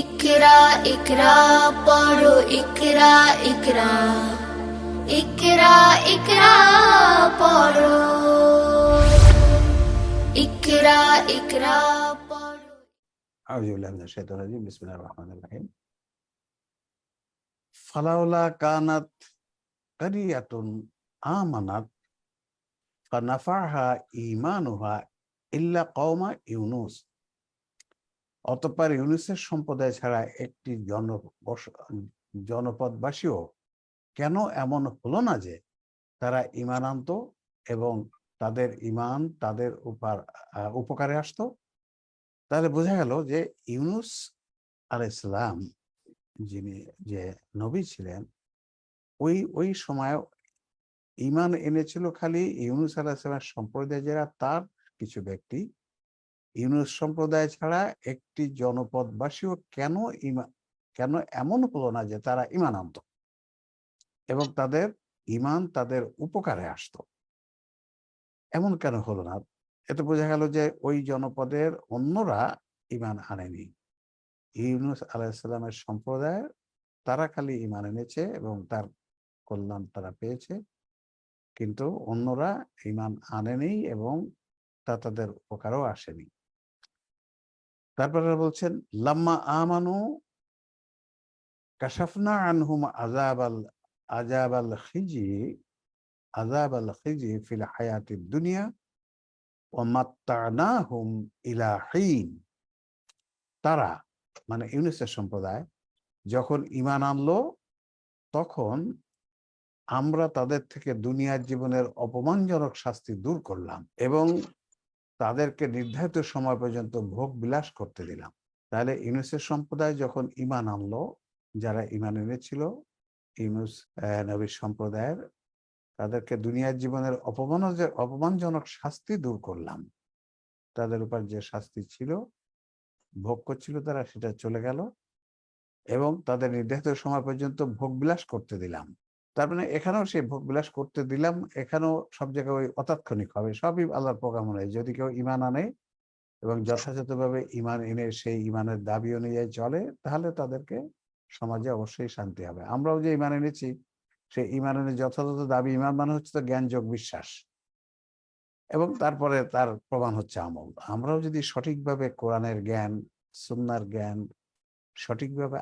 ইকরা ইকরা পড়ো ইকরা ইকরা ইকরা ইকরা পড়ো ইকরা ইকরা পড়ো أعوذ بالله من الشيطان الرجيم بسم الله الرحمن الرحيم فلولا كانت قرية آمنت فنفعها إيمانها إلا قوم يونس অতঃপর ইউনুসের সম্প্রদায় ছাড়া একটি জন জনপদবাসীও কেন এমন হলো না যে তারা ইমান আনতো এবং তাদের ইমান তাদের উপর উপকারে আসতো? তাহলে বোঝা গেল যে ইউনুস আল ইসলাম যিনি, যে নবী ছিলেন, ওই ওই সময় ইমান এনেছিল খালি ইউনুস আলাহ ইসলামের সম্প্রদায় যারা, তার কিছু ব্যক্তি ইউনুস সম্প্রদায় ছাড়া একটি জনপদবাসীও কেন কেন এমন হলো না যে তারা ইমান আনত? এবং তাদের ইমান তাদের উপকারে আসতো। এমন কেন হলো না? এতে বোঝা গেল যে ওই জনপদের অন্যরা ইমান আনেনি। ইউনুস আলাইসাল্লামের সম্প্রদায়, তারা খালি ইমান এনেছে এবং তার কল্যাণ তারা পেয়েছে। কিন্তু অন্যরা ইমান আনেনি এবং তা তাদের উপকারও আসেনি। তারপরে বলছেন, লাম্মা আমানু কাশাফনা আনহুম আজাব আল আজাব আল খিজি আজাব আল খিজি ফিল হায়াতি দুনিয়া ওমাত্তানাহুম ইলা হিন। তারা মানে ইউনিসের সম্প্রদায়, যখন ইমান আনলো, তখন আমরা তাদের থেকে দুনিয়ার জীবনের অপমানজনক শাস্তি দূর করলাম এবং তাদেরকে নির্ধারিত সময় পর্যন্ত ভোগ বিলাস করতে দিলাম। তাহলে ইউনুসের সম্প্রদায় যখন ইমান আনলো, যারা ইমান এনেছিল, ইউনুস নবীর সম্প্রদায়ের, তাদেরকে দুনিয়ার জীবনের অপমান অপমানজনক শাস্তি দূর করলাম। তাদের উপর যে শাস্তি ছিল, ভোগ করছিল তারা, সেটা চলে গেল এবং তাদের নির্ধারিত সময় পর্যন্ত ভোগ বিলাস করতে দিলাম। তার মানে এখানেও সে ভোগ বিলাস করতে দিলাম, এখানেও সব জায়গায় ওই অতাৎক্ষণিক হবে, সবই আল্লাহর প্রোগ্রাম অনুযায়ী যদি কেউ ইমান আনে এবং যথাযথভাবে ইমান এনে সেই ইমানের দাবি অনুযায়ী চলে, তাহলে তাদেরকে সমাজে অবশ্যই শান্তি হবে। আমরাও যে ইমান এনেছি, সেই এনে যথাযথ দাবি ইমান মানে হচ্ছে তো জ্ঞান যোগ বিশ্বাস। এবং তারপরে তার প্রমাণ হচ্ছে আমল। আমরাও যদি সঠিকভাবে কোরআনের জ্ঞান, সুন্নার জ্ঞান সঠিকভাবে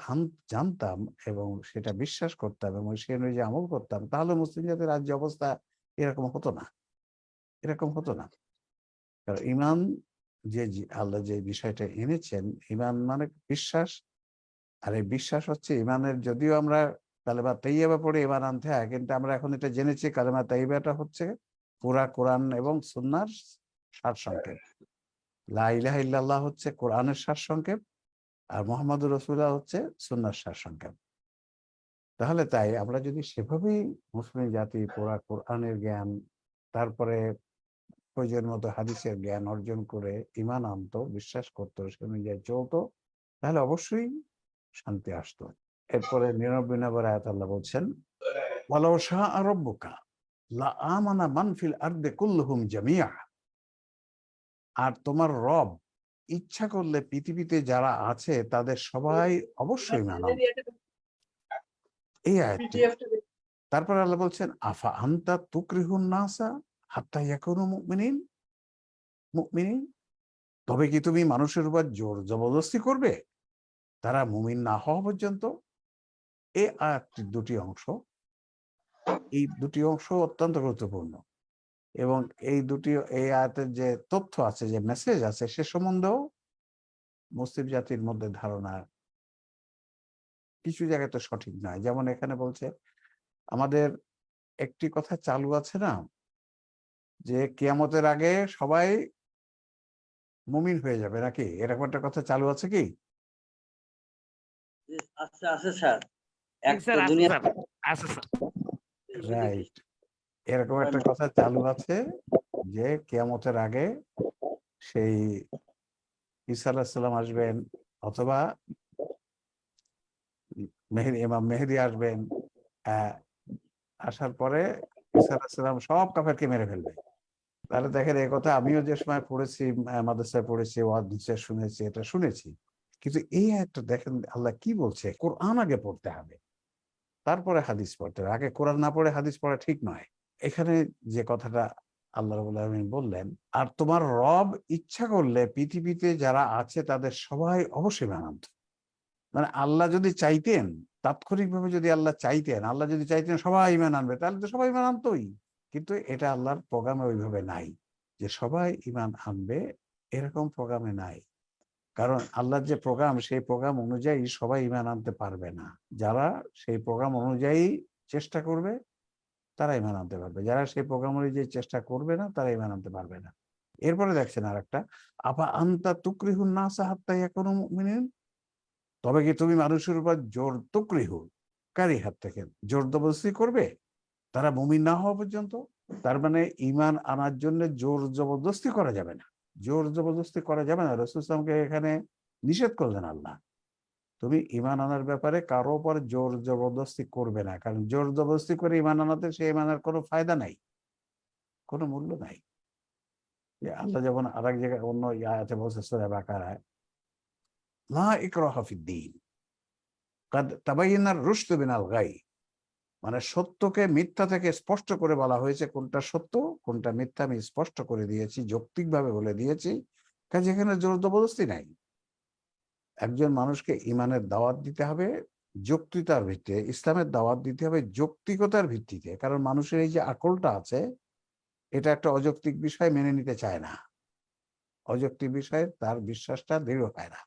জানতাম এবং সেটা বিশ্বাস করতাম এবং সে অনুযায়ী আমল করতাম, তাহলে মুসলিম জাতির রাজ্য অবস্থা এরকম হতো না। এরকম হতো না। কারণ ইমান যে আল্লাহ যে বিষয়টা এনেছেন ইমান মানে বিশ্বাস। আর এই বিশ্বাস হচ্ছে ইমানের যদিও আমরা কালেমা তৈয়বা পড়ে ইমান আনতে হয়, কিন্তু আমরা এখন এটা জেনেছি কালেমা তৈয়বাটা হচ্ছে পুরা কোরআন এবং সুন্নার সার সংক্ষেপ লা ইলাহা হচ্ছে কোরআনের সার সংক্ষেপ আর মোহাম্মদ রসুল্লাহ হচ্ছে সুন্নার সার সংক্ষেপ তাহলে তাই, আমরা যদি সেভাবেই মুসলিম জাতি, পুরা কোরআনের জ্ঞান, তারপরে প্রয়োজন মতো হাদিসের জ্ঞান অর্জন করে ইমান আনতো, বিশ্বাস করতো, সে অনুযায়ী চলতো, তাহলে অবশ্যই শান্তি আসতো। এরপরে নিরানব্বই নম্বর আয়াত আল্লাহ বলছেন, ওয়ালাউ শাহ রব্বুকা লা আমানা মান ফিল আরদে কুল্লুহুম জামিয়া আর তোমার রব ইচ্ছা করলে পৃথিবীতে যারা আছে তাদের সবাই অবশ্যই মানান এই আয়াতটি তারপর আল্লাহ বলছেন আফা আন্তা তুকরিহুন নাসা হাত্তা ইয়াকুনু মুমিনিন? মুমিনিন? তবে কি তুমি মানুষের উপর জোর জবরদস্তি করবে? তারা মুমিন না হওয়া পর্যন্ত। এই আয়াতটির দুটি অংশ। এই দুটি অংশ অত্যন্ত গুরুত্বপূর্ণ। এবং এই দুটি এই আয়াতের যে তথ্য আছে যে মেসেজ আছে সে সম্বন্ধেও মুসলিম জাতির মধ্যে ধারণা কিছু জায়গায় তো সঠিক নয়। যেমন এখানে বলছে আমাদের একটি কথা চালু আছে না যে কিয়ামতের আগে সবাই মুমিন হয়ে যাবে নাকি? এরকম একটা কথা চালু আছে কি? আছে আছে স্যার। একটা দুনিয়া আছে স্যার। রাইট এরকম একটা কথা চালু আছে যে কিয়ামতের আগে সেই ঈসা আলাহিসাল্লাম আসবেন অথবা মেহেদি ইমাম মেহেদি আসবেন আসার পরে ঈসা আলাহিসাল্লাম সব কাফেরকে মেরে ফেলবে। তাহলে দেখেন এই কথা আমিও যে সময় পড়েছি মাদ্রাসায় পড়েছি নিশ্চয় শুনেছি এটা শুনেছি। কিন্তু এই একটা দেখেন আল্লাহ কি বলছে? কোরআন আগে পড়তে হবে। তারপরে হাদিস পড়তে হবে। আগে কোরআন না পড়ে হাদিস পড়া ঠিক নয়। এখানে যে কথাটা আল্লাহ রবুল আলমিন বললেন, আর তোমার রব ইচ্ছা করলে পৃথিবীতে যারা আছে তাদের সবাই অবশ্যই মানান্ত মানে আল্লাহ যদি চাইতেন, তাৎক্ষণিকভাবে যদি আল্লাহ চাইতেন, আল্লাহ যদি চাইতেন সবাই ইমান আনবে, তাহলে তো সবাই ইমান আনতোই। কিন্তু এটা আল্লাহর প্রোগ্রামে ওইভাবে নাই, যে সবাই ইমান আনবে এরকম প্রোগ্রামে নাই। কারণ আল্লাহর যে প্রোগ্রাম সেই প্রোগ্রাম অনুযায়ী সবাই ইমান আনতে পারবে না। যারা সেই প্রোগ্রাম অনুযায়ী চেষ্টা করবে তারা ইমান আনতে পারবে। যারা সেই প্রোগ্রাম অনুযায়ী চেষ্টা করবে না তারা ইমান আনতে পারবে না। এরপরে দেখছেন আর একটা আপা আন্তা তুকরিহুন না সাহাত্তাই এখনও মিনিন তবে কি তুমি মানুষের উপর জোর তুকরিহু কারি হাত থেকে জোর জবরদস্তি করবে? তারা মুমিন না হওয়া পর্যন্ত? তার মানে ইমান আনার জন্য জোর জবরদস্তি করা যাবে না। জোর জবরদস্তি করা যাবে না। রসুল ইসলামকে এখানে নিষেধ করলেন আল্লাহ। তুমি ইমান আনার ব্যাপারে কারও উপর জোর জবরদস্তি করবে না। কারণ জোর জবরদস্তি করে ইমান আনাতে সে ইমানের কোনো ফায়দা নাই কোনো মূল্য নাই। যে আল্লাহ যেমন আর এক জায়গায় অন্য ইয়াতে বলছে সুরা বাকারায় লা ইকরাহা ফিদ্দীন কাদ তাবাইয়ানার রুশদ বিনাল গাই মানে সত্যকে মিথ্যা থেকে স্পষ্ট করে বলা হয়েছে কোনটা সত্য কোনটা মিথ্যা আমি স্পষ্ট করে দিয়েছি যৌক্তিকভাবে বলে দিয়েছি। কাজে এখানে জোর জবরদস্তি নাই। একজন মানুষকে ইমানের দাওয়াত দিতে হবে, যৌক্তিকতার ভিত্তিতে, ইসলামের দাওয়াত দিতে হবে যৌক্তিকতার ভিত্তিতে। কারণ মানুষের এই যে আকলটা আছে, এটা একটা অযৌক্তিক বিষয় মেনে নিতে চায় না। অযৌক্তিক বিষয়ে তার বিশ্বাসটা দৃঢ় হয় না।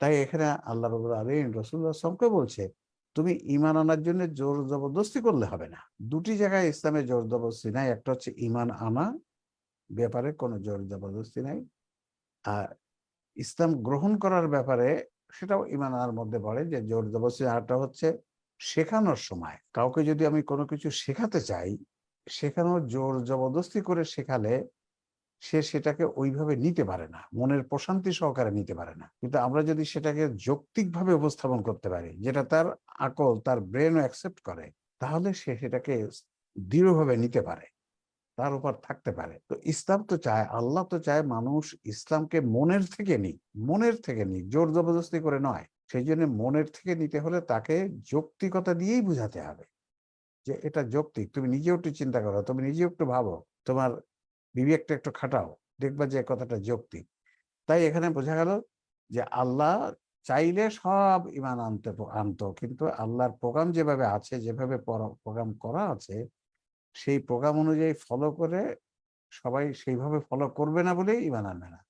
তাই এখানে আল্লাহ রবুল আলীন রসুল্লাহ আসলামকে বলছে, তুমি ইমান আনার জন্য জোর জবরদস্তি করলে হবে না। দুটি জায়গায় ইসলামে জোর জবরদস্তি নাই, একটা হচ্ছে ইমান আনা, ব্যাপারে কোনো জোর জবরদস্তি নাই। আর ইসলাম গ্রহণ করার ব্যাপারে সেটাও ইমান আনার মধ্যে পড়ে যে জোর জবরদস্তি আরটা হচ্ছে শেখানোর সময়। কাউকে যদি আমি কোনো কিছু শেখাতে চাই, শেখানো জোর জবরদস্তি করে শেখালে সে সেটাকে ওইভাবে নিতে পারে না, মনের প্রশান্তি সহকারে নিতে পারে না। কিন্তু আমরা যদি সেটাকে যৌক্তিকভাবে উপস্থাপন করতে পারি, যেটা তার আকল, তার ব্রেনও অ্যাকসেপ্ট করে, তাহলে সে সেটাকে দৃঢ়ভাবে নিতে পারে। তার উপর থাকতে পারে। তো ইসলাম তো চায়, আল্লাহ তো চায় মানুষ ইসলামকে মনের থেকে নিক, মনের থেকে নিক, জোর জবরদস্তি করে নয়। সেই জন্য মনের থেকে নিতে হলে তাকে যৌক্তিকতা দিয়েই বুঝাতে হবে যে এটা যৌক্তিক। তুমি নিজেও একটু চিন্তা করো, তুমি নিজেও একটু ভাবো, তোমার বিবেকটা একটু খাটাও, দেখবা যে কথাটা যৌক্তিক। তাই এখানে বোঝা গেল যে আল্লাহ চাইলে সব ইমান আনতে, আনতো, কিন্তু আল্লাহর প্রোগ্রাম যেভাবে আছে, যেভাবে প্রোগ্রাম করা আছে সেই প্রোগ্রাম অনুযায়ী ফলো করে সবাই সেইভাবে ফলো করবে না বলেই ইমান আনবে না।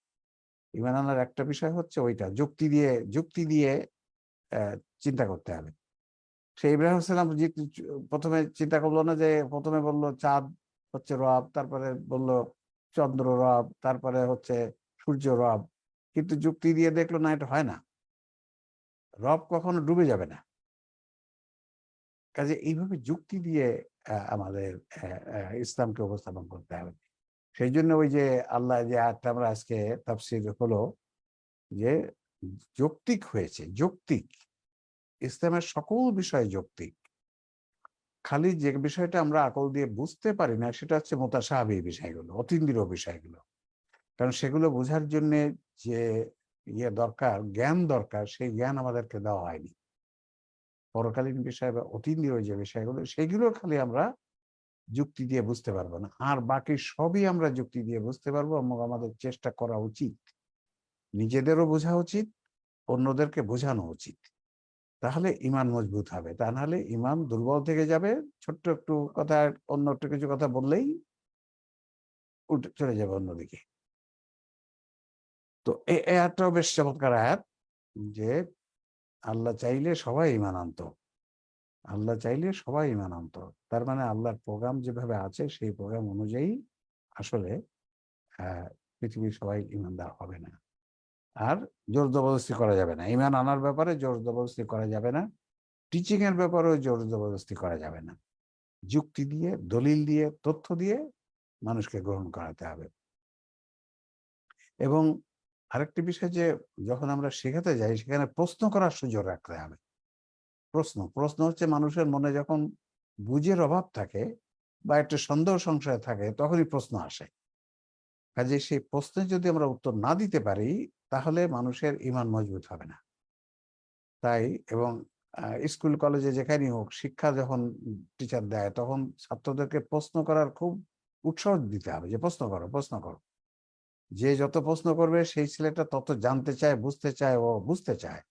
ইমান আনার একটা বিষয় হচ্ছে ওইটা, যুক্তি দিয়ে যুক্তি দিয়ে চিন্তা করতে হবে। সে ইব্রাহিম সালাম প্রথমে চিন্তা করল না যে প্রথমে বলল চাঁদ হচ্ছে রব, তারপরে বলল চন্দ্র রব, তারপরে হচ্ছে সূর্য রব। কিন্তু যুক্তি দিয়ে দেখল না, এটা হয় না। রব কখনো ডুবে যাবে না। কাজে এইভাবে যুক্তি দিয়ে আমাদের ইসলামকে উপস্থাপন করতে হবে। সেই জন্য ওই যে আল্লাহ যে আয়াতটা আমরা আজকে তাফসির হলো যে যৌক্তিক হয়েছে, যৌক্তিক। ইসলামের সকল বিষয় যৌক্তিক। খালি যে বিষয়টা আমরা আকল দিয়ে বুঝতে পারি না, সেটা হচ্ছে মোতাসাহাবি বিষয়গুলো, অতীন্দ্রিয় বিষয়গুলো। কারণ সেগুলো বোঝার জন্য যে ইয়ে দরকার, জ্ঞান দরকার, সেই জ্ঞান আমাদেরকে দেওয়া হয়নি। পরকালীন বিষয় বা অতীন্দ্রিয় যে বিষয়গুলো, সেগুলো খালি আমরা যুক্তি দিয়ে বুঝতে পারব না। আর বাকি সবই আমরা যুক্তি দিয়ে বুঝতে পারব, এবং আমাদের চেষ্টা করা উচিত। নিজেদেরও বোঝা উচিত, অন্যদেরকে বোঝানো উচিত। তাহলে ইমান মজবুত হবে। তা নাহলে ইমান দুর্বল থেকে যাবে। ছোট্ট একটু কথা, অন্য একটু কিছু কথা বললেই উঠে চলে যাবে অন্যদিকে। তো এই আয়াতটাও বেশ চমৎকার আয়াত যে আল্লাহ চাইলে সবাই ইমান আনত। আল্লাহ চাইলে সবাই ইমান আনত। তার মানে আল্লাহর প্রোগ্রাম যেভাবে আছে, সেই প্রোগ্রাম অনুযায়ী আসলে পৃথিবীর সবাই ইমানদার হবে না। আর জোর জবরদস্তি করা যাবে না। ইমান আনার ব্যাপারে জোর জবরদস্তি করা যাবে না। টিচিং এর ব্যাপারেও জোর জবরদস্তি করা যাবে না। যুক্তি দিয়ে, দলিল দিয়ে, তথ্য দিয়ে মানুষকে গ্রহণ করাতে হবে। এবং আরেকটি বিষয় যে, যখন আমরা শেখাতে যাই, সেখানে প্রশ্ন করার সুযোগ রাখতে হবে। প্রশ্ন প্রশ্ন হচ্ছে মানুষের মনে যখন বুঝের অভাব থাকে বা একটা সন্দেহ সংশয় থাকে, তখনই প্রশ্ন আসে। কাজে সেই প্রশ্নে যদি আমরা উত্তর না দিতে পারি, তাহলে মানুষের ইমান মজবুত হবে না। তাই এবং স্কুল, কলেজে যেখানেই হোক, শিক্ষা যখন টিচার দেয়, তখন ছাত্রদেরকে প্রশ্ন করার খুব উৎসাহ দিতে হবে যে, প্রশ্ন করো প্রশ্ন করো। যে যত প্রশ্ন করবে, সেই ছেলেটা তত জানতে চায়, বুঝতে চায়, ও বুঝতে চায়।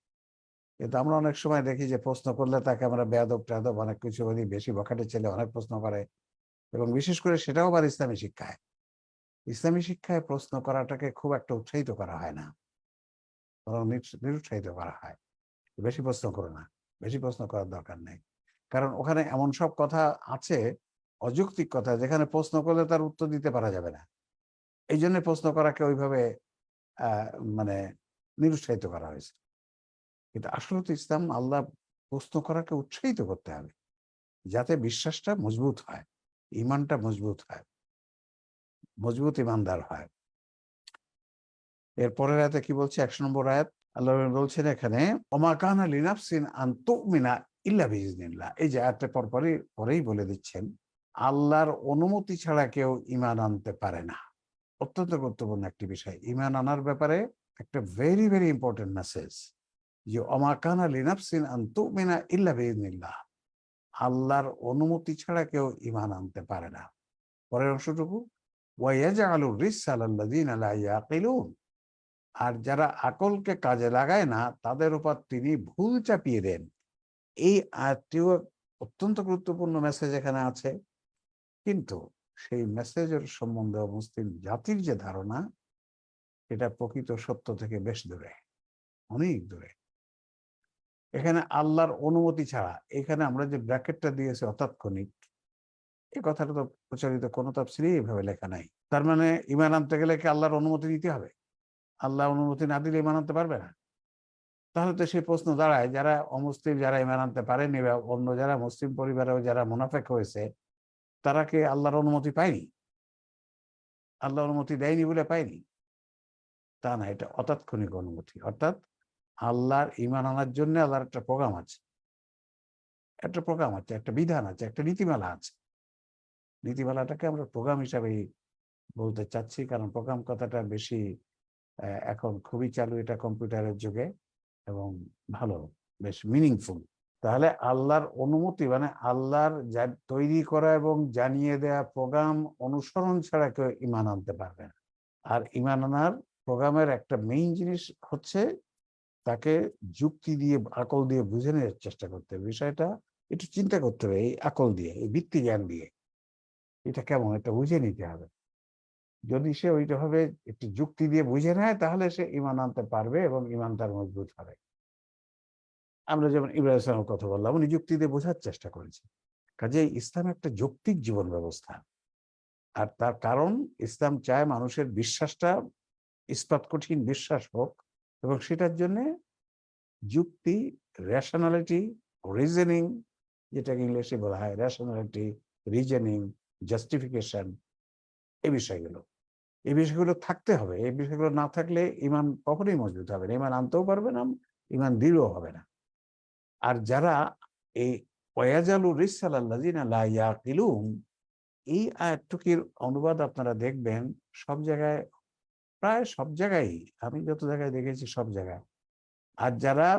কিন্তু আমরা অনেক সময় দেখি যে প্রশ্ন করলে তাকে আমরা বেয়াদব, টেয়াদব অনেক কিছু বলি, বেশি বখাটে ছেলে অনেক প্রশ্ন করে এবং বিশেষ করে সেটাও আবার ইসলামী শিক্ষায়। ইসলামী শিক্ষায় প্রশ্ন করাটাকে খুব একটা উৎসাহিত করা হয় না। বরং নিরুৎসাহিত করা হয়। বেশি প্রশ্ন করো না, বেশি প্রশ্ন করার দরকার নেই। কারণ ওখানে এমন সব কথা আছে, অযৌক্তিক কথা, যেখানে প্রশ্ন করলে তার উত্তর দিতে পারা যাবে না। এই জন্য প্রশ্ন করাকে ওইভাবে মানে নিরুৎসাহিত করা হয়েছে। কিন্তু আসলে তো ইসলাম আল্লাহ প্রশ্ন করাকে উৎসাহিত করতে হবে। যাতে বিশ্বাসটা মজবুত হয়, ইমানটা মজবুত হয়, মজবুত ইমানদার হয়। এরপরের আয়াতে কি বলছে? একশো নম্বর আয়াত, আল্লাহ বলছেন এখানে ওমাকানা লিনাফসিন আন্তমিনা ইল্লা বিজনিল্লাহ এই যে আয়াতটা পরপরই, পরেই বলে দিচ্ছেন, আল্লাহর অনুমতি ছাড়া কেউ ইমান আনতে পারে না। অত্যন্ত গুরুত্বপূর্ণ একটি বিষয়। ইমান আনার ব্যাপারে একটা ভেরি ভেরি ইম্পর্টেন্ট মেসেজ যে অমাকানা লিনাফসিন আন্তমিনা ইল্লা বিজনিল্লাহ আল্লাহর অনুমতি ছাড়া কেউ ইমান আনতে পারে না। পরের অংশটুকু আর যারা আকলকে কাজে লাগায় না, তাদের উপর তিনি ভুল চাপিয়ে দেন। এই আয়াতটিও অত্যন্ত গুরুত্বপূর্ণ মেসেজ এখানে আছে। কিন্তু সেই মেসেজের সম্বন্ধে মুসলিম জাতির যে ধারণা, এটা প্রকৃত সত্য থেকে বেশ দূরে, অনেক দূরে। এখানে আল্লাহর অনুমতি ছাড়া, এখানে আমরা যে ব্র্যাকেটটা দিয়েছি অতাৎক্ষণিক, এ কথাটা তো প্রচারিত কোনো তাফসিরে এইভাবে লেখা নাই। তার মানে ইমান আনতে গেলে কি আল্লাহর অনুমতি নিতে হবে? আল্লাহ অনুমতি না দিলে ইমান আনতে পারবে না? তাহলে তো সেই প্রশ্ন দাঁড়ায়, যারা অমুসলিম, যারা ইমান আনতে পারেনি বা অন্য যারা মুসলিম পরিবারেও যারা মুনাফেক হয়েছে তারা কি আল্লাহর অনুমতি পায়নি। আল্লাহ অনুমতি দেয়নি বলে পায়নি। তা না, এটা অতাৎক্ষণিক অনুমতি। অর্থাৎ আল্লাহর ইমান আনার জন্য আল্লাহর একটা প্রোগ্রাম আছে। একটা প্রোগ্রাম আছে, একটা বিধান আছে, একটা নীতিমালা আছে। নীতিমালাটাকে আমরা প্রোগ্রাম হিসাবেই বলতে চাচ্ছি, কারণ প্রোগ্রাম কথাটা বেশি এখন খুবই চালু এটা কম্পিউটারের যুগে এবং ভালো, বেশ মিনিংফুল তাহলে আল্লাহর অনুমতি মানে আল্লাহর তৈরি করা এবং জানিয়ে দেয়া প্রোগ্রাম অনুসরণ ছাড়া কেউ ইমান আনতে পারবে না। আর ইমান আনার প্রোগ্রামের একটা মেইন জিনিস হচ্ছে তাকে যুক্তি দিয়ে, আকল দিয়ে বুঝে নেওয়ার চেষ্টা করতে হবে। বিষয়টা একটু চিন্তা করতে হবে এই আকল দিয়ে, এই ভিত্তি জ্ঞান দিয়ে। এটা কেমন? এটা বুঝে নিতে হবে। যদি সে ওইটা ভাবে একটু যুক্তি দিয়ে বুঝে নেয়, তাহলে সে ইমান আনতে পারবে এবং ইমান তার মজবুত হবে। আমরা যেমন ইব্রাহিম ইসলামের কথা বললাম, উনি যুক্তি দিয়ে বোঝার চেষ্টা করেছে কাজে ইসলাম একটা যৌক্তিক জীবন ব্যবস্থা। আর তার কারণ, ইসলাম চায় মানুষের বিশ্বাসটা ইস্পাত কঠিন বিশ্বাস হোক এবং সেটার জন্য যুক্তি রেশনালিটি রিজনিং যেটাকে ইংলিশে বলা হয় রেশনালিটি রিজনিং জাস্টিফিকেশন এই বিষয়গুলো। এই বিষয়গুলো থাকতে হবে। এই বিষয়গুলো না থাকলে ইমান কখনোই মজবুত হবে না। ইমান আনতেও পারবে না, ইমান দৃঢ় হবে না। আর যারা এই ওয়াজালু রিসাল আল্লাযিনা লা ইয়াকিলুন, এই আয়াতটুকির অনুবাদ আপনারা দেখবেন সব জায়গায়, প্রায় সব জায়গায় আমি যত জায়গায় দেখেছি সব জায়গায়। আর যারা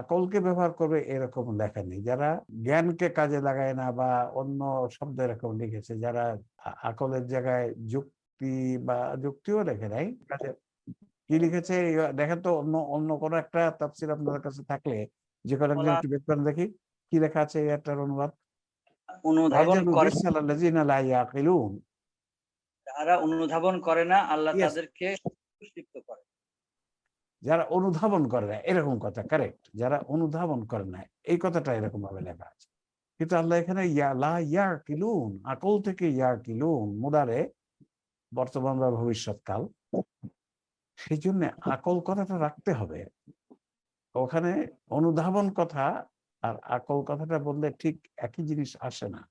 আকলকে ব্যবহার করবে এরকম লেখা নেই। যারা জ্ঞানকে কাজে লাগায় না বা অন্য শব্দ এরকম লিখেছে, যারা আকলের জায়গায় যুক্তি বা যুক্তিও লেখে নাই কি লিখেছে? দেখেন তো অন্য অন্য কোনো একটা তাফসির আপনাদের কাছে থাকলে যে কোনো একটু বের করেন দেখি কি লেখা আছে এই একটার অনুবাদ? অনুধাবন করে যারা অনুধাবন করে না আল্লাহ তাদেরকে করে। যারা অনুধাবন করে না এরকম কথা কারেক্ট যারা অনুধাবন করে না এই কথাটা এরকম ভাবে লেখা আছে। কিন্তু আল্লাহ এখানে ইয়া লা ইয়া কিলুন আকল থেকে ইয়া কিলুন মুদারে বর্তমান বা ভবিষ্যৎকাল সেই জন্য আকল কথাটা রাখতে হবে। ওখানে অনুধাবন কথা আর আকল কথাটা বললে ঠিক একই জিনিস আসে না।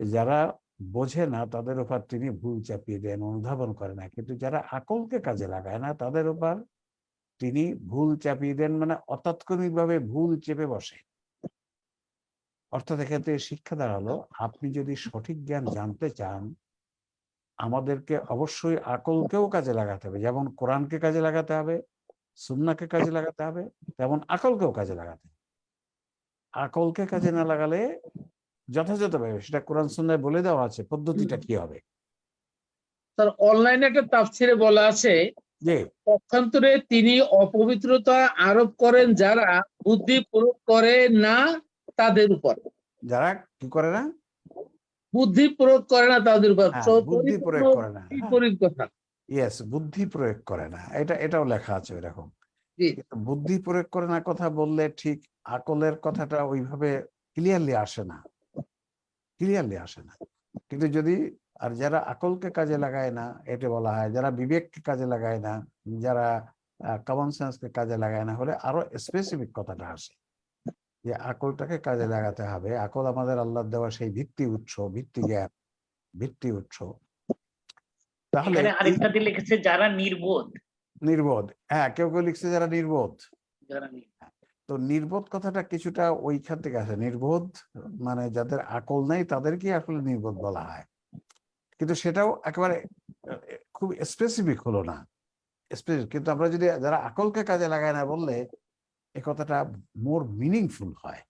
যারা বোঝে না তাদের উপর তিনি ভুল চাপিয়ে দেন, অনুধাবন করে না। কিন্তু যারা আকলকে কাজে লাগায় না তাদের উপর তিনি ভুল চাপিয়ে দেন মানে অতাৎক্ষণিকভাবে ভুল চেপে বসে। অর্থাৎ থেকে শিক্ষা দাঁড়াল, আপনি যদি সঠিক জ্ঞান জানতে চান, আমাদেরকে অবশ্যই আকলকেও কাজে লাগাতে হবে। যেমন কোরআনকে কাজে লাগাতে হবে সুন্নাকে কাজে লাগাতে হবে তেমন আকলকেও কাজে লাগাতে। আকলকে কাজে না লাগালে যথাযথভাবে সেটা কোরআন সুন্নায় বলে দেওয়া আছে পদ্ধতিটা কি হবে? তার অনলাইনে একটা তাফসিরে বলা আছে যে পক্ষান্তরে তিনি অপবিত্রতা আরোপ করেন যারা বুদ্ধি প্রয়োগ করে না তাদের উপর। যারা কি করে না? বুদ্ধি প্রয়োগ করে না তাদের উপর। হ্যাঁ, বুদ্ধি প্রয়োগ করে না। বিপরীত কথা। ইয়েস বুদ্ধি প্রয়োগ করে না। এটা এটাও লেখা আছে এরকম। বুদ্ধি প্রয়োগ করে না কথা বললে ঠিক আকলের কথাটা ওইভাবে ক্লিয়ারলি আসে না। ক্লিয়ারলি আসে না। কিন্তু যদি আর যারা আকলকে কাজে লাগায় না এটা বলা হয় যারা বিবেককে কাজে লাগায় না যারা কমন সেন্সকে কাজে লাগায় না হলে আরও স্পেসিফিক কথাটা আসে। যে আকলটাকে কাজে লাগাতে হবে। আকল আমাদের আল্লাহ দেওয়া সেই ভিত্তি উৎস ভিত্তি জ্ঞান ভিত্তি উৎস। তাহলে আরেকটাতে লিখেছে যারা নির্বোধ। নির্বোধ। হ্যাঁ কেউ কেউ লিখছে যারা নির্বোধ। তো নির্বোধ কথাটা কিছুটা ওইখান থেকে আসে। নির্বোধ মানে যাদের আকল নেই তাদেরকে আসলে নির্বোধ বলা হয়। কিন্তু সেটাও একেবারে খুব স্পেসিফিক হলো না। স্পেসিফিক কিন্তু আমরা যদি যারা আকলকে কাজে লাগায় না বললে এ কথাটা মোর মিনিংফুল হয়।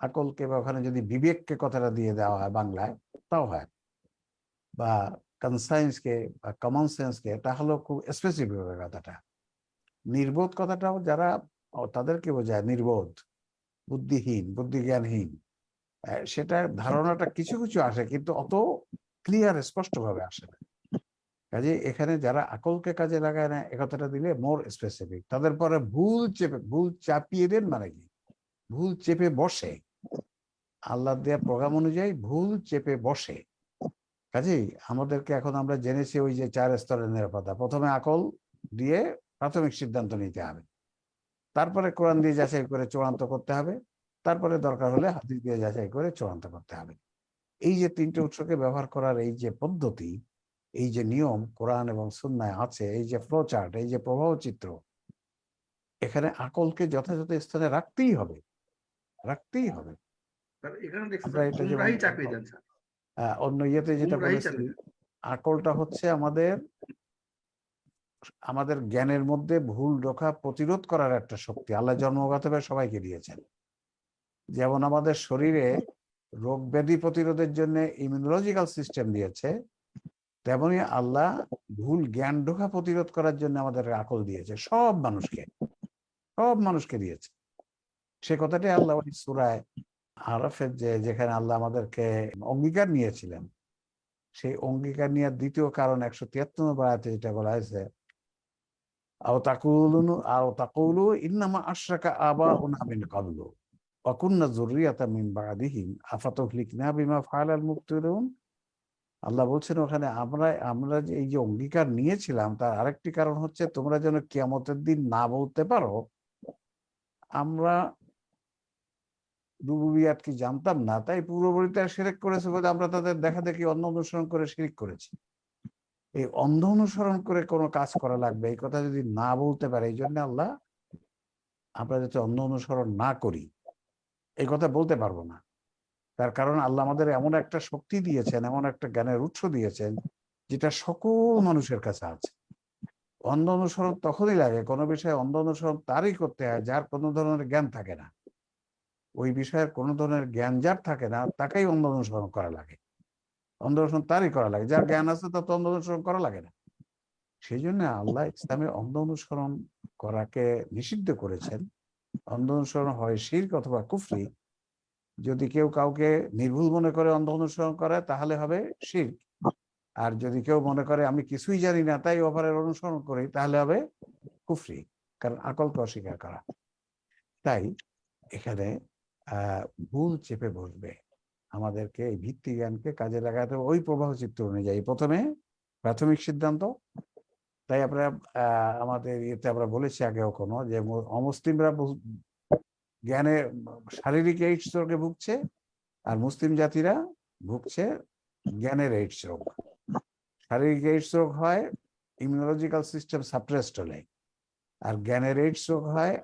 আকলকে বা ওখানে যদি বিবেককে কথাটা দিয়ে দেওয়া হয় বাংলায় তাও হয়। বা কনসায়েন্সকে বা কমন সেন্সকে তাহলে খুব স্পেসিফিক কথাটা। নির্বোধ কথাটাও যারা তাদেরকে বোঝায় নির্বোধ, বুদ্ধিহীন, বুদ্ধিজ্ঞানহীন। সেটার ধারণাটা কিছু কিছু আসে, কিন্তু অত ক্লিয়ার স্পষ্ট ভাবে আসে না। কাজে এখানে যারা আকলকে কাজে লাগায় না, এ কথাটা দিলে মোর স্পেসিফিক তাদের পরে ভুল চেপে, ভুল চাপিয়ে দেন মানে কি? ভুল চেপে বসে। আল্লাহ দেয়া প্রোগ্রাম অনুযায়ী ভুল চেপে বসে। কাজেই আমাদেরকে এখন আমরা জেনেছি ওই যে চার স্তরের নিরাপত্তা। প্রথমে আকল দিয়ে প্রাথমিক সিদ্ধান্ত নিতে হবে। তারপরে কোরআন দিয়ে যাচাই করে চূড়ান্ত করতে হবে। তারপরে দরকার হলে হাদিস দিয়ে যাচাই করে চূড়ান্ত করতে হবে। এই যে তিনটে উৎসকে ব্যবহার করার এই যে পদ্ধতি এই যে নিয়ম কোরআন এবং সুন্নায় আছে এই যে ফ্লো চার্ট এই যে প্রবাহ চিত্র এখানে আকলকে যথাযথ স্থানে রাখতেই হবে। রাখতেই হবে। এটা অন্য ইয়েতে যেটা বলেছি আকলটা হচ্ছে আমাদের আমাদের জ্ঞানের মধ্যে ভুল ঢোকা প্রতিরোধ করার একটা শক্তি। আল্লাহ জন্মগতভাবে সবাইকে দিয়েছেন। যেমন আমাদের শরীরে রোগ ব্যাধি প্রতিরোধের জন্য ইমিউনোলজিক্যাল সিস্টেম দিয়েছে তেমনি আল্লাহ ভুল জ্ঞান ঢোকা প্রতিরোধ করার জন্য আমাদের আকল দিয়েছে সব মানুষকে। সব মানুষকে দিয়েছে। সে কথাটাই আল্লাহ সুরায় আরফের যে, যেখানে আল্লাহ আমাদেরকে অঙ্গীকার নিয়েছিলেন, সেই অঙ্গীকার নেওয়ার দ্বিতীয় কারণ একশো তিয়াত্তর নম্বর আয়াতে যেটা বলা হয়েছে, আও তাকুলুনু, আও তাকুলু ইন্নামা আশরাকা আবাউনা মিন ক্বাবলু, ওয়া কুন্না যুররিয়াতাম মিন আফাতুহলিকনা বিমা ফাআলাল মুবতিলুন? আল্লাহ বলছেন, ওখানে আমরা আমরা যে এই যে অঙ্গীকার নিয়েছিলাম, তার আরেকটি কারণ হচ্ছে তোমরা যেন কিয়ামতের দিন না বলতে পারো, আমরা রুবুবিয়াত কি জানতাম না, তাই পূর্ববর্তীরা শিরিক করেছে বলে আমরা তাদের দেখা দেখি অন্য অনুসরণ করে শিরিক করেছি। এই অন্ধ অনুসরণ করে কোনো কাজ করা লাগবে, এই কথা যদি না বলতে পারে, এই জন্য আল্লাহ আমরা যাতে অন্য অনুসরণ না করি, এই কথা বলতে পারব না। তার কারণ আল্লাহ আমাদের এমন একটা শক্তি দিয়েছেন, এমন একটা জ্ঞানের উৎস দিয়েছেন, যেটা সকল মানুষের কাছে আছে। অন্ধ অনুসরণ তখনই লাগে, কোনো বিষয়ে অন্ধ অনুসরণ তারই করতে হয়, যার কোনো ধরনের জ্ঞান থাকে না। ওই বিষয়ের কোনো ধরনের জ্ঞান যার থাকে না, তাকেই অন্ধ অনুসরণ করা লাগে। অন্ধ অনুসরণ তারই করা লাগে, যার জ্ঞান আছে তার তো অন্ধ অনুসরণ করা লাগে না। সেই জন্য আল্লাহ ইসলামে অন্ধ অনুসরণ করাকে নিষিদ্ধ করেছেন। অন্ধ অনুসরণ হয় শির্ক অথবা কুফরি। যদি কেউ কাউকে নির্ভুল মনে করে অন্ধ অনুসরণ করে, তাহলে হবে শির্ক। আর যদি কেউ মনে করে আমি কিছুই জানি না, তাই অপরের অনুসরণ করি, তাহলে হবে কুফরি। কারণ আকলকে অস্বীকার করা। তাই এখানে ভুল চেপে বসবে। আমাদেরকে এই ভিত্তি জ্ঞানকে কাজে লাগাতে হবে। ওই প্রবাহ চিত্র অনুযায়ী প্রথমে প্রাথমিক সিদ্ধান্ত। তাই আমরা আমাদের ইয়েতে আমরা বলেছি আগেও কোনো যে অমুসলিমরা জ্ঞানে শারীরিক এইডস রোগে ভুগছে আর মুসলিম জাতিরা ভুগছে জ্ঞানের এইডস রোগ। শারীরিক এইডস রোগ হয় ইমিউনোলজিক্যাল সিস্টেম সাপ্রেসড হলে। আর জ্ঞানের এইডস রোগ হয়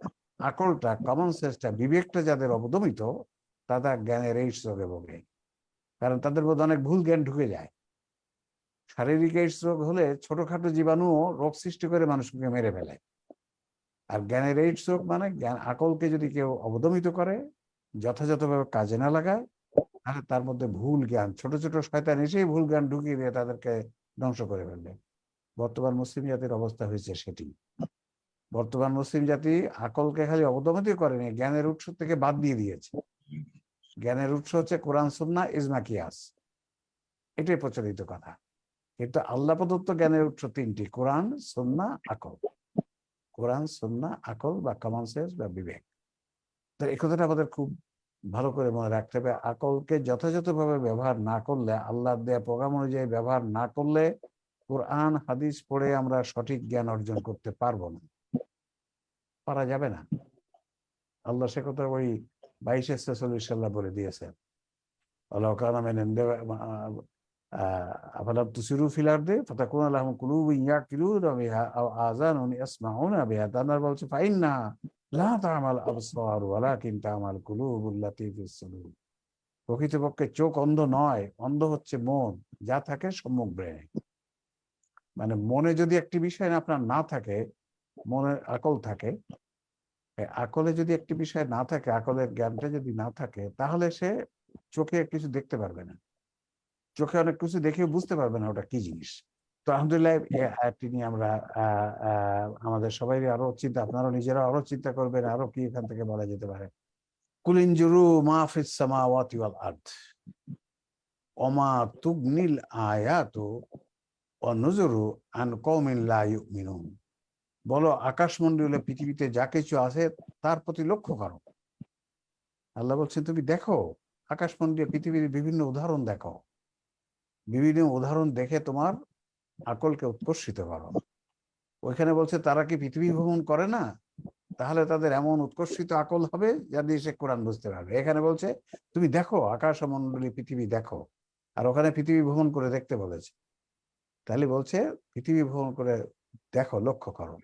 আকলটা কমন সেন্সটা বিবেকটা যাদের অবদমিত, তারা জ্ঞানের এইডস রোগে ভোগে। কারণ তাদের মধ্যে অনেক ভুল জ্ঞান ঢুকে যায়। শারীরিক এইডস রোগ হলে ছোটখাটো জীবাণুও রোগ সৃষ্টি করে মানুষকে মেরে ফেলে। আর জ্ঞানের এইট চোখ মানে জ্ঞান, আকলকে যদি কেউ অবদমিত করে, যথাযথভাবে কাজে না লাগায়, তাহলে তার মধ্যে ভুল জ্ঞান, ছোট ছোট শয়তান এসেই ভুল জ্ঞান ঢুকিয়ে দিয়ে তাদেরকে ধ্বংস করে ফেলবে। বর্তমান মুসলিম জাতির অবস্থা হয়েছে সেটি। বর্তমান মুসলিম জাতি আকলকে খালি অবদমিত করেনি, জ্ঞানের উৎস থেকে বাদ দিয়ে দিয়েছে। জ্ঞানের উৎস হচ্ছে কোরআন সুন্না ইজমা, কিয়াস। এটাই প্রচলিত কথা। কিন্তু আল্লাহ প্রদত্ত জ্ঞানের উৎস তিনটি, কোরআন সুন্না আকল কোরআন সুন্না আকল বা কমন সেন্স বা বিবেক। তো এই কথাটা আমাদের খুব ভালো করে মনে রাখতে হবে। আকলকে যথাযথভাবে ব্যবহার না করলে আল্লাহ দেয়া প্রোগ্রাম অনুযায়ী ব্যবহার না করলে, কোরআন, হাদিস পড়ে আমরা সঠিক জ্ঞান অর্জন করতে পারব না। পারা যাবে না। আল্লাহ সে কথা ওই বাইশে ছেচল্লিশ সাল্লাহ বলে দিয়েছেন আল্লাহ ফিস সুদূর। প্রকৃতপক্ষে চোখ অন্ধ নয়, অন্ধ হচ্ছে মন, যা থাকে সম্মুখ ব্রেনে। মানে মনে যদি একটি বিষয় আপনার না থাকে মনের আকল থাকে আকলে যদি একটি বিষয় না থাকে, আকলের জ্ঞানটা যদি না থাকে, তাহলে সে চোখে কিছু দেখতে পারবে না। চোখে অনেক কিছু দেখে বুঝতে পারবে না ওটা কি জিনিস। তো আলহামদুলিল্লাহ নিয়ে আমরা আমাদের সবাই আরও চিন্তা আপনারা নিজেরা আরও চিন্তা করবেন, আরও কি এখান থেকে বলা যেতে পারে। কুলিনজুরু মাহফিস সামাওয়াতি ওয়াল আরদ। ওমা তুগনিল আয়াতু ওয়া নুজুরু আন কওমিন লা ইউমিনুন। বলো, আকাশমণ্ডলে পৃথিবীতে যা কিছু আছে, তার প্রতি লক্ষ্য করো। আল্লাহ বলছেন, তুমি দেখো, আকাশমণ্ডলে পৃথিবীর বিভিন্ন উদাহরণ দেখো। বিভিন্ন উদাহরণ দেখে তোমার আকলকে উৎকর্ষিত করো। ওইখানে বলছে, তারা কি পৃথিবী ভ্রমণ করে না? তাহলে তাদের এমন উৎকর্ষিত আকল হবে যা দিয়ে সে কোরআন বুঝতে পারবে। এখানে বলছে, তুমি দেখো আকাশ মণ্ডলী পৃথিবী দেখো। আর ওখানে পৃথিবী ভ্রমণ করে দেখতে বলেছে। তাহলে বলছে, পৃথিবী ভ্রমণ করে দেখো লক্ষ্য করো।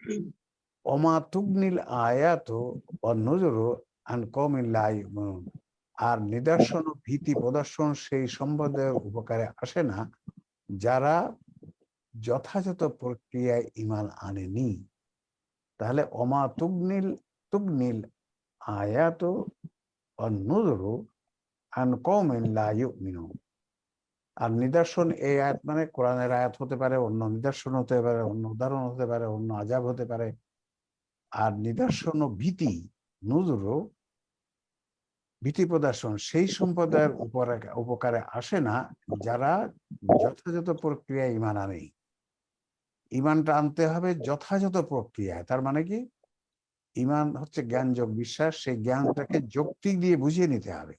অমা তুগনিল আয়াত নজরু আন কমিন লাই আর নিদর্শন ও ভীতি প্রদর্শন সেই সম্বন্ধের উপকারে আসে না যারা যথাযথ প্রক্রিয়ায় ইমান আনেনি। তাহলে অমা তুগনিল তুগনিল আয়াত নজরু আন কমিন লা ইউমিনুন। আর নিদর্শন এই আয়াত মানে কোরআনের আয়াত হতে পারে, অন্য নিদর্শন হতে পারে, অন্য উদাহরণ হতে পারে, অন্য আজাব হতে পারে। আর নিদর্শন ও ভীতি, নজর ভীতি প্রদর্শন সেই সম্প্রদায়ের উপরে, উপকারে আসে না যারা যথাযথ প্রক্রিয়ায় ইমান আনে। ইমানটা আনতে হবে যথাযথ প্রক্রিয়ায়। তার মানে কি? ইমান হচ্ছে জ্ঞানযোগ বিশ্বাস, সেই জ্ঞানটাকে যৌক্তিক দিয়ে বুঝিয়ে নিতে হবে।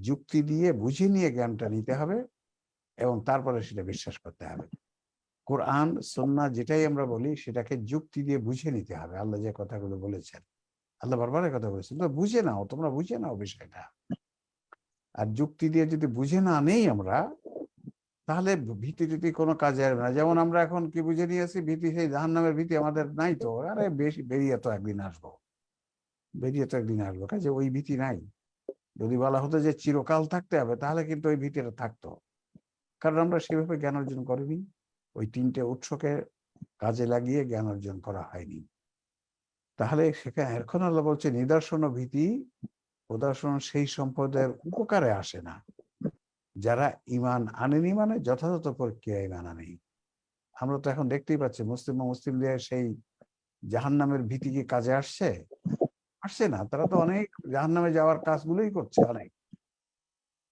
যুক্তি দিয়ে বুঝে নিয়ে জ্ঞানটা নিতে হবে এবং তারপরে সেটা বিশ্বাস করতে হবে। কোরআন সন্না যেটাই আমরা বলি, সেটাকে যুক্তি দিয়ে বুঝে নিতে হবে। আল্লাহ যে কথাগুলো বলেছেন, আল্লাহ বারবার কথা বলেছেন তো বুঝে নাও, তোমরা বুঝে নাও বিষয়টা। আর যুক্তি দিয়ে যদি বুঝে না নেই আমরা, তাহলে ভীতি টীতি কোনো কাজে আসবে না। যেমন আমরা এখন কি বুঝে নিয়েছি ভীতি, সেই জাহান নামের ভীতি আমাদের নাই তো। আরে বেশি, বেরিয়ে তো একদিন আসব। বেরিয়ে তো একদিন আসব। কাজে ওই ভীতি নাই। যদি বলা হতো যে চিরকাল থাকতে হবে, তাহলে কিন্তু ওই ভীতিটা থাকতো। কারণ আমরা সেভাবে জ্ঞান অর্জন করিনি। ওই তিনটে উৎসকে কাজে লাগিয়ে জ্ঞান অর্জন করা হয়নি। তাহলে সেখানে এখন আল্লাহ বলছে, নিদর্শন ও ভীতি প্রদর্শন সেই সম্পদের উপকারে আসে না। যারা ইমান আনেনি মানে যথাযথ প্রক্রিয়া ইমান আনেনি। আমরা তো এখন দেখতেই পাচ্ছি, মুসলিম মুসলিমদের সেই জাহান্নামের ভীতি কি কাজে আসছে? আসছে না। তারা তো অনেক জাহান্নামে যাওয়ার কাজগুলোই করছে অনেক।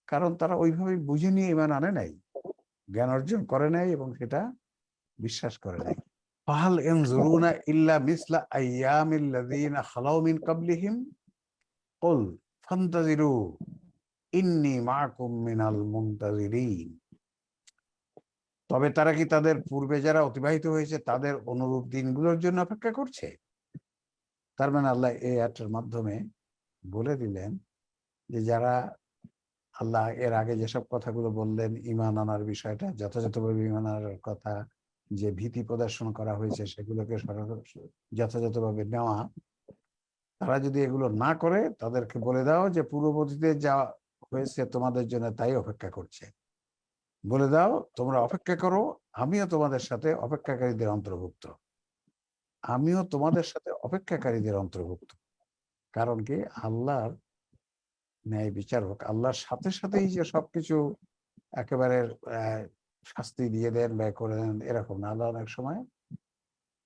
কারণ তারা ওইভাবে বুঝে নিয়ে ইমান আনে নাই। জ্ঞান অর্জন করে নাই এবং সেটা বিশ্বাস করে নাই। ফাহাল ইয়ানজুরুনা ইল্লা মিসলা ফান্তাজিরু ইন্নী মাআকুম মিনাল মুনতাজিরিন। তবে তারা কি তাদের পূর্বে যারা অতিবাহিত হয়েছে তাদের অনুরূপ দিনগুলোর জন্য অপেক্ষা করছে? তার মানে আল্লাহ এই আয়াতের মাধ্যমে বলে দিলেন যে যারা আল্লাহ এর আগে যেসব কথাগুলো বললেন ইমান আনার বিষয়টা, যথাযথভাবে ইমান আনার কথা, যে ভীতি প্রদর্শন করা হয়েছে সেগুলোকে যথাযথভাবে নেওয়া, তারা যদি এগুলো না করে, তাদেরকে বলে দাও যে পূর্ববর্তীতে যা হয়েছে তোমাদের জন্য তাই অপেক্ষা করছে। বলে দাও, তোমরা অপেক্ষা করো, আমিও তোমাদের সাথে অপেক্ষাকারীদের অন্তর্ভুক্ত। আমিও তোমাদের সাথে অপেক্ষাকারীদের অন্তর্ভুক্ত। কারণ কি? আল্লাহর ন্যায় বিচার হোক, আল্লাহর সাথে সাথেই যে সবকিছু একেবারে শাস্তি দিয়ে দেন, ব্যয় করে দেন, এরকম না। আল্লাহ অনেক সময়,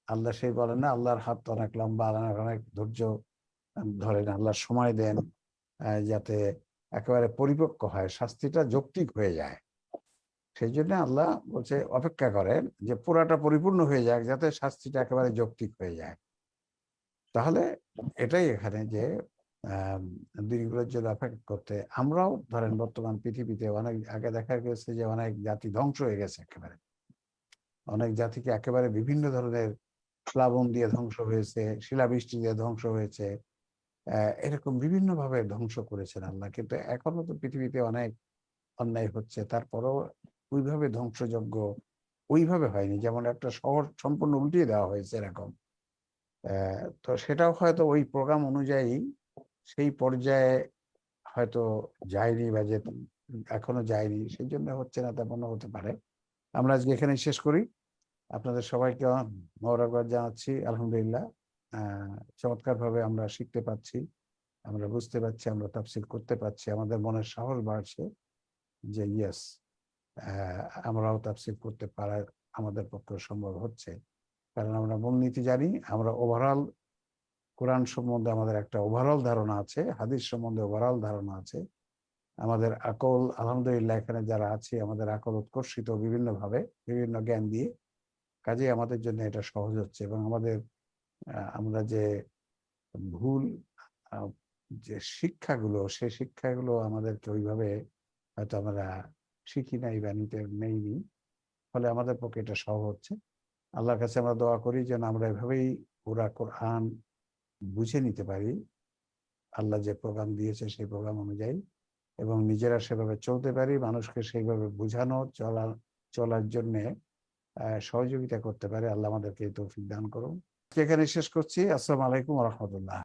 আল্লাহ সেই বলেন না, আল্লাহর হাত অনেক লম্বা অনেক অনেক ধৈর্য ধরেন আল্লাহ সময় দেন যাতে একেবারে পরিপক্ক হয়, শাস্তিটা যৌক্তিক হয়ে যায়। সেই জন্য আল্লাহ বলছে, অপেক্ষা করেন যে পুরাটা পরিপূর্ণ হয়ে যাক যাতে শাস্তিটা একেবারে যৌক্তিক হয়ে যায়। তাহলে এটাই এখানে যে দিনগুলোর জন্য অপেক্ষা করতে, আমরাও ধরেন বর্তমান পৃথিবীতে অনেক আগে দেখা গেছে যে অনেক জাতি ধ্বংস হয়ে গেছে একেবারে। অনেক জাতিকে একেবারে বিভিন্ন ধরনের প্লাবন দিয়ে ধ্বংস হয়েছে, শিলাবৃষ্টি দিয়ে ধ্বংস হয়েছে এরকম বিভিন্ন ভাবে ধ্বংস করেছেন আল্লাহ। কিন্তু এখনও তো পৃথিবীতে অনেক অন্যায় হচ্ছে। তারপরও ওইভাবে ধ্বংসযজ্ঞ ওইভাবে হয়নি। যেমন একটা শহর সম্পূর্ণ উল্টিয়ে দেওয়া হয়েছে এরকম। তো সেটাও হয়তো ওই প্রোগ্রাম অনুযায়ী সেই পর্যায়ে হয়তো যায়নি বা যে এখনও যায়নি সেই জন্য হচ্ছে না তেমনও হতে পারে। আমরা আজকে এখানে শেষ করি। আপনাদের সবাইকে মৌরাবাদ জানাচ্ছি। আলহামদুলিল্লাহ চমৎকার ভাবে আমরা শিখতে পাচ্ছি আমরা বুঝতে পারছি, আমরা তাফসিল করতে পারছি। আমাদের মনের সাহস বাড়ছে যে ইয়েস আমরাও তাফসিল করতে পারা আমাদের পক্ষে সম্ভব হচ্ছে। কারণ আমরা মূলনীতি জানি, আমরা ওভারঅল কোরআন সম্বন্ধে আমাদের একটা ওভারঅল ধারণা আছে, হাদিস সম্বন্ধে ওভারঅল ধারণা আছে। আমাদের আকল, আলহামদুলিল্লাহ, এখানে যারা আছে, আমাদের আকল উৎকর্ষিত বিভিন্ন ভাবে বিভিন্ন জ্ঞান দিয়ে। কাজে আমাদের জন্য এটা সহজ হচ্ছে এবং আমাদের আমরা যে ভুল যে শিক্ষাগুলো, সেই শিক্ষাগুলো আমাদেরকে ওইভাবে হয়তো আমরা শিখি নাই বা নিতে নেইনি ফলে আমাদের পক্ষে এটা সহ হচ্ছে। আল্লাহর কাছে আমরা দোয়া করি যেন আমরা এভাবেই পুরা কোরআন বুঝে নিতে পারি। আল্লাহ যে প্রোগ্রাম দিয়েছে সেই প্রোগ্রাম অনুযায়ী এবং নিজেরা সেভাবে চলতে পারি, মানুষকে সেইভাবে বোঝানো চলা চলার জন্যে সহযোগিতা করতে পারে। আল্লাহ আমাদেরকে তৌফিক দান করুন। এখানে শেষ করছি। আসসালামু আলাইকুম রহমতুল্লাহ।